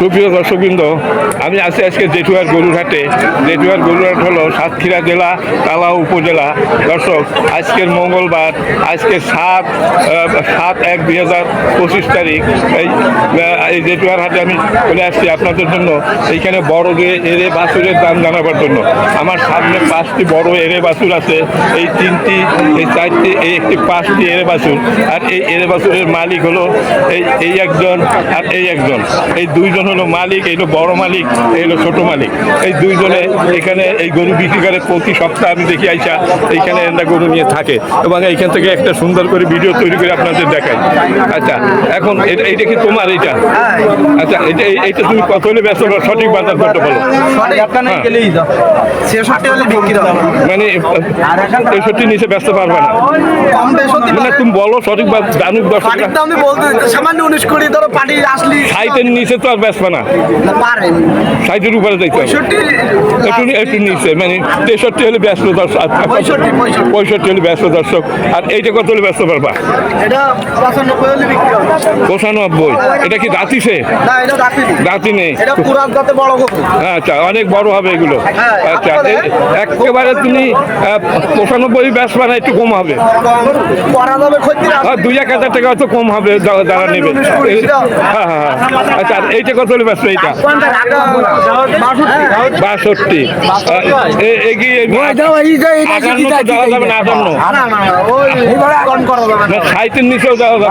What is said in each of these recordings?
সুপ্রিয় দর্শকবৃন্দ, আমি আছি আজকে জেঠুয়ার গরুরহাটে। জেঠুয়ার গরুরহাট হলো সাতক্ষীরা জেলা তালা উপজেলা। দর্শক, আজকের মঙ্গলবার, আজকে সাত সাত এক দুই হাজার পঁচিশ তারিখ। এই এই জেঠুয়ার হাটে আমি চলে আসছি আপনাদের জন্য। এইখানে বড় এরে বাছুরের দাম জানাবার জন্য। আমার সামনে পাঁচটি বড় এরে বাছুর আছে। এই তিনটি, এই চারটি, এই একটি পাঁচটি এরে বাছুর। আর এই এরে বাছুরের মালিক হলো এই এই একজন আর এই একজন। এই দুইজন হলো মালিক এই হলো বড় মালিক এই হলো ছোট মালিক। এই দুইজনে এখানে এই গরু বিক্রি করে প্রতি সপ্তাহে আমি দেখি আইসা এইখানে এরা গরু নিয়ে থাকে এবং এইখান থেকে একটা সুন্দর করে ভিডিও তৈরি করে আপনাদের দেখাই। আচ্ছা এখন এইটা কি তোমার এইটা? আচ্ছা এটা এইটা তুমি কত হলে ব্যস্ত করো? সঠিক বাজার করতে বলো। হ্যাঁ। মানে তেষট্টি নিচে ব্যস্ত পারবে না। মানে তুমি বলো সঠিক জানুক দশ আমি বলতে সামান্য উনিশ কোটি ধরো পাটি আসলি সাইটের নিচে তো আর ব্যস্ত না? না উপরে দেখতে হবে। একটু একটু নিচে মানে তেষট্টি হলে ব্যস্ত দর্শক পঁয়ষট্টি, হলে ব্যস্ত দর্শক। আর এইটা কত হলে ব্যস্ত পারবা? পঁচানব্বই এটা কি দাঁতিছে দাঁতি নেই। আচ্ছা অনেক বড় হবে এগুলো। হ্যাঁ, আচ্ছা একেবারে তুমি পঁচানব্বই ব্যস্ত না একটু কম হবে। দুই এক হাজার টাকা হয়তো কম হবে যারা নেবে। দাও। হ্যাঁ। হ্যাঁ হ্যাঁ। আচ্ছা এইটা কত ব্যস্ত এইটা বাষট্টি। সাইটের নিচেও যাবে না।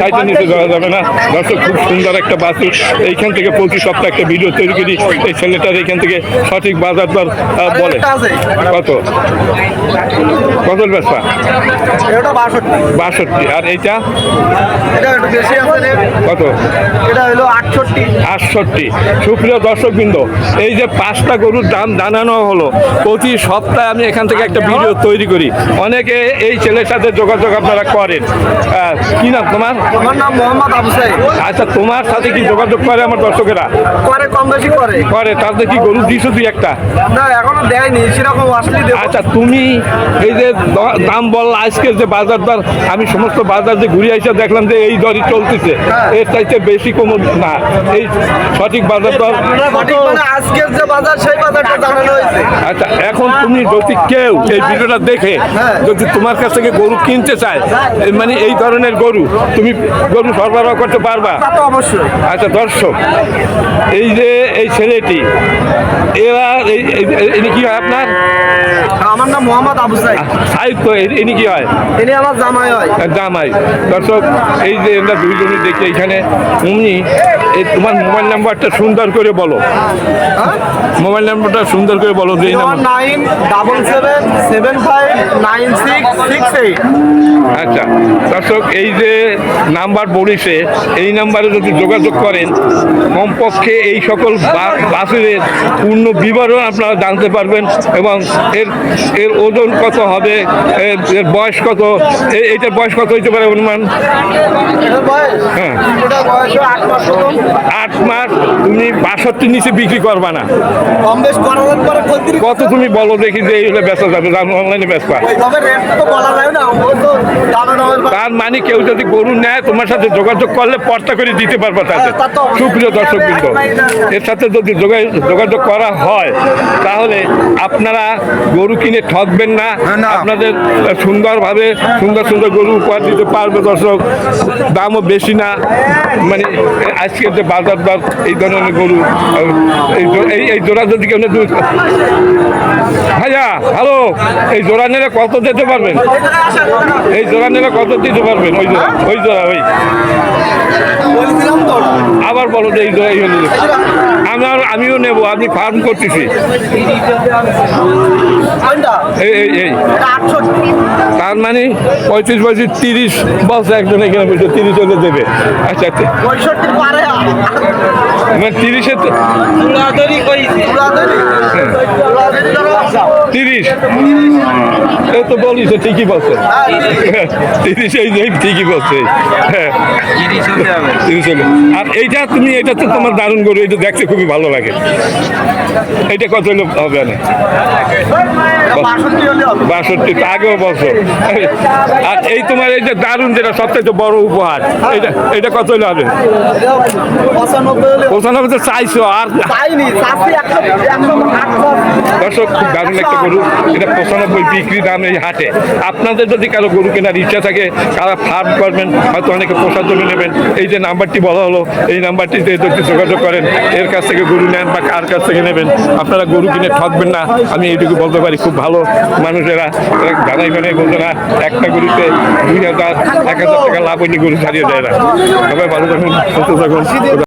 সাইটের নিচে দেওয়া যাবে না। দর্শক খুব সুন্দর একটা বাছুর এইখান থেকে প্রতি সপ্তাহে একটা ভিডিও তৈরি করি। এই ছেলেটার এইখান থেকে সঠিক বাজার দর বলে। কত? কত ব্যবসা বাষট্টি। আর এইটা। কত? এটা হলো আটষট্টি। আটষট্টি। সুপ্রিয় দর্শকবৃন্দ এই যে পাঁচটা গরুর দাম জানানো হলো। প্রতি সপ্তাহে আমি এখান থেকে একটা ভিডিও তৈরি করি। অনেকে এই ছেলের সাথে যোগাযোগ আপনারা করেন। কি নাম তোমার? আমার নাম মোহাম্মদ আবু আচ্ছা তোমার সাথে কি যোগাযোগ করে আমার দর্শকেরা? করে কম বেশি করে। করে তাতে কি গরু দিছো তুই একটা? না এখনও দেয়নি সেরকম আসলে দেবো। আচ্ছা তুমি এই যে দাম বললা আজকের যে বাজার দর আমি সমস্ত বাজার যে ঘুরে আইসা দেখলাম যে এই দরই চলতেছে। এর চাইতে বেশি কম না। এই সঠিক বাজার দর মানে আজকের যে বাজার সেই বাজারটা জানানো হয়েছে। আচ্ছা এখন তুমি যদি কেউ এই ভিডিওটা দেখে হ্যাঁ। যদি তোমার কাছ থেকে গরু কিনতে চায় এই মানে এই ধরনের গরু তুমি গরু সরবরাহ করতে পারবা? অবশ্যই। আচ্ছা দর্শক এই যে এই ছেলেটি এরা ইনি কি হয় আপনার? আমার নাম মোহাম্মদ আবু সাইদ। সাহিত্য ইনি কি হয়? তিনি আমার জামাই হয়। জামাই। দর্শক এই যে আমরা দুইজনে দেখি এখানে তুমি এই তোমার মোবাইল নাম্বারটা সুন্দর করে বলো। মোবাইল নাম্বারটা সুন্দর করে বলো এই nine double seven seven five nine six six eight. আচ্ছা দর্শক এই যে নাম্বার বলিছে এই নাম্বারে যদি যোগাযোগ করেন কমপক্ষে এই সকল বাসের পূর্ণ বিবরণ আপনারা জানতে পারবেন এবং এর এর ওজন কত হবে এর বয়স কত এইটার বয়স কত হইতে পারে অনুমান হ্যাঁ। আট মাস তুমি বাষট্টির নিচে বিক্রি করবা না। কম বেশ করার পরে কত তুমি বলো দেখি যে এইগুলো বেচা যাবে অনলাইনে বেচবা তার মানে কেউ যদি গরু নেয় তোমার সাথে যোগাযোগ করলে পর্তা করে দিতে পারবা তাতে হ্যাঁ। সুপ্রিয় দর্শক বৃন্দ এর সাথে যদি যোগা- যোগাযোগ করা হয় তাহলে আপনারা গরু কিনে ঠকবেন না। আপনাদের সুন্দরভাবে সুন্দর সুন্দর গরু উপহার দিতে পারবে দর্শক। দামও বেশি না। মানে আজকের যে বাজার দর এই ধরনের গরু এই এই এই জোড়া যদি কেউ নেয়, ভাইয়া হ্যালো এই জোড়া নিলে কত দিতে পারবেন? এই জোড়া নিলে কত দিতে পারবেন? ওই জোড়া ওই জোড়া ওই। আবার বলো যে এই জোড়া নিলে আমার আমিও নেব আমি ফার্ম করতেছি। তার মানে পঁয়ত্রিশ পঁয়ত্রিশ তিরিশ বলছে একজন এখানে বলছে তিরিশ হলে দেবে। আচ্ছা আচ্ছা। মানে তিরিশে তিরিশ। এ তো বলিস ঠিকই বলছে। তিরিশ এই যে ঠিকই বলছে। হ্যাঁ। তিরিশ। আর এইটা তুমি এটা তো তোমার দারুণ গরু এটা দেখতে খুবই ভালো লাগে। এটা কত লোক হবে না বাষট্টি আগেও বলছো আর এই তোমার এই যে দারুণ যেটা সবথেকে বড় উপহার এটা এটা কত হলে হবে। পঁচানব্বই তো চাইছো আর দর্শক খুব দারুণ একটা গরু। এটা পঁচানব্বই বিক্রি দাম এই হাটে। আপনাদের যদি কারও গরু কেনার ইচ্ছা থাকে কারা ফার্ম করবেন হয়তো অনেকে পোষার জন্য নেবেন। এই যে নাম্বারটি বলা হলো এই নাম্বারটিতে যোগাযোগ করেন এর কাছ থেকে গরু নেন বা কার কাছ থেকে নেবেন, আপনারা গরু কিনে থাকবেন না। আমি এইটুকু বলতে পারি, খুব ভালো মানুষেরা জানাই মানে বলতে না, একটা গরুতে দুই হাজার, এক হাজার টাকা লাভ হয়নি, গরু ছাড়িয়ে দেয় না। সবাই ভালো থাকুন, সুস্থ থাকুন।